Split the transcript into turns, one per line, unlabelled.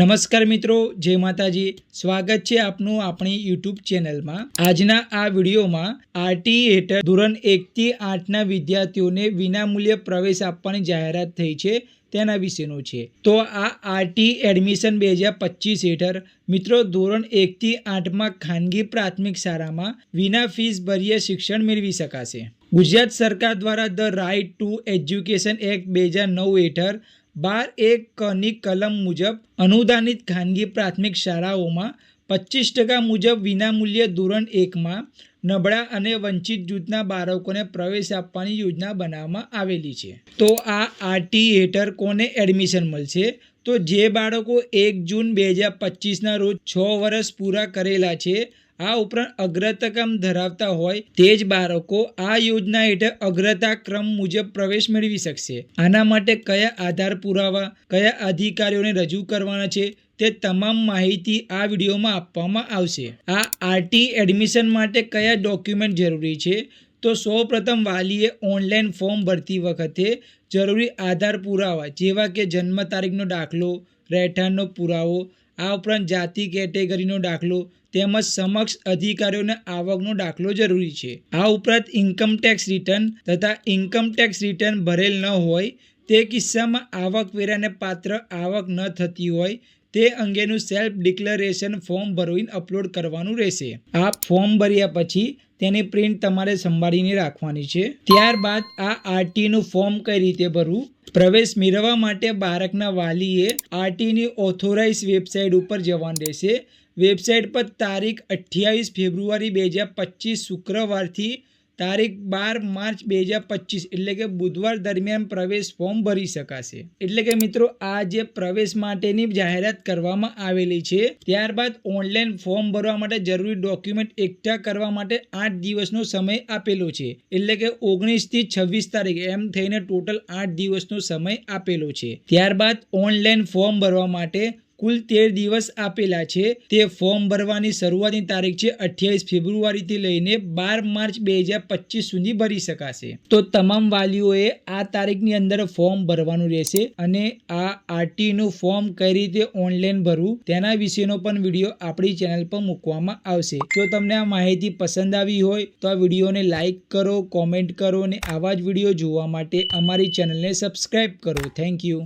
નમસ્કાર મિત્રો, જય માતાજી. સ્વાગત છે આપનું આપણી યુટ્યુબ ચેનલમાં. આજના આ વિડીયોમાં આરટી હેઠળ ધોરણ એકથી આઠના વિદ્યાર્થીઓને વિનામૂલ્યે પ્રવેશ આપવાની જાહેરાત થઈ છે, તેના વિશેનું છે. તો આ આરટી એડમિશન બે હજાર પચીસ હેઠળ મિત્રો ધોરણ એકથી આઠમાં ખાનગી પ્રાથમિક શાળામાં વિના ફીસ ભરીએ શિક્ષણ મેળવી શકાશે. ગુજરાત સરકાર દ્વારા the right to education act બે હજાર નવ હેઠળ બાર એક કની કલમ મુજબ અનુદાનિત ખાનગી પ્રાથમિક શાળાઓમાં પચીસ ટકા મુજબ વિનામૂલ્યે ધોરણ એકમાં નબળા અને વંચિત જૂથના બાળકોને પ્રવેશ આપવાની યોજના બનાવવામાં આવેલી છે. તો આ આરટી હેઠળ કોને એડમિશન મળશે? તો જે બાળકો એક જૂન બે હજાર પચીસના રોજ છ વર્ષ પૂરા કરેલા છે આ ઉપરાંત અગ્રતાક્રમ ધરાવતા હોય તે જ બાળકો આ યોજના હેઠળ અગ્રતા ક્રમ મુજબ પ્રવેશ મેળવી શકશે. આના માટે કયા આધાર પુરાવા, કયા અધિકારીઓને રજૂ કરવાના છે તે તમામ માહિતી આ વિડીયોમાં આપવામાં આવશે. આ આરટી એડમિશન માટે કયા ડોક્યુમેન્ટ જરૂરી છે? તો સૌપ્રથમ વાલીએ ઓનલાઈન ફોર્મ ભરતી વખતે જરૂરી આધાર પુરાવા જેવા કે જન્મ તારીખનો દાખલો, રહેઠાણનો પુરાવો આ ઉપરાંત જાતિ કેટેગરીનો દાખલો તેમજ સમક્ષ અધિકારીઓને આવકનો દાખલો જરૂરી છે. આ ઉપરાંત ઇન્કમ ટેક્સ રિટર્ન તથા ઇન્કમ ટેક્સ રિટર્ન ભરેલ ન હોય તે કિસ્સામાં આવકવેરાને પાત્ર આવક ન થતી હોય તે અંગેનું સેલ્ફ ડિક્લેરેશન ફોર્મ ભરવીને અપલોડ કરવાનું રહેશે. આ ફોર્મ ભર્યા પછી તેની પ્રિન્ટ તમારે સંભાળીને રાખવાની છે. ત્યારબાદ આ આરટીનું ફોર્મ કઈ રીતે ભરવું? પ્રવેશ મેળવવા માટે બાળકના વાલીએ આરટીની ઓથોરાઇઝ વેબસાઇટ ઉપર જવાનું રહેશે. વેબસાઇટ પર તારીખ અઠ્યાવીસ ફેબ્રુઆરી બે હજાર પચીસ શુક્રવારથી તારીખ બાર માર્ચ બે હજાર પચીસ, એટલે કે બુધવાર દરમિયાન પ્રવેશ ફોર્મ ભરી શકાશે. એટલે કે મિત્રો, આ જે પ્રવેશ માટેની જાહેરાત કરવામાં આવેલી છે, ત્યારબાદ ઓનલાઈન ફોર્મ ભરવા માટે જરૂરી ડોક્યુમેન્ટ એકઠા કરવા માટે આઠ દિવસનો સમય આપેલો છે. એટલે કે ઓગણીસથી છવ્વીસ તારીખ એમ થઈને ટોટલ આઠ દિવસનો સમય આપેલો છે. ત્યારબાદ ઓનલાઈન ફોર્મ ભરવા માટે કુલ તેર દિવસ આપેલા છે. તે ફોર્મ ભરવાની શરૂઆતની તારીખ છે અઠ્યાવીસ ફેબ્રુઆરીથી લઈને બાર માર્ચ બે હજાર પચીસ સુધી ભરી શકાશે. તો તમામ વાલીઓએ આ તારીખની અંદર ફોર્મ ભરવાનું રહેશે અને આ આરટીનું ફોર્મ કઈ રીતે ઓનલાઈન ભરવું તેના વિશેનો પણ વીડિયો આપણી ચેનલ પર મૂકવામાં આવશે. જો તમને આ માહિતી પસંદ આવી હોય તો આ વિડીયોને લાઇક કરો, કોમેન્ટ કરો અને આવા જ વીડિયો જોવા માટે અમારી ચેનલને સબસ્ક્રાઈબ કરો. Thank you.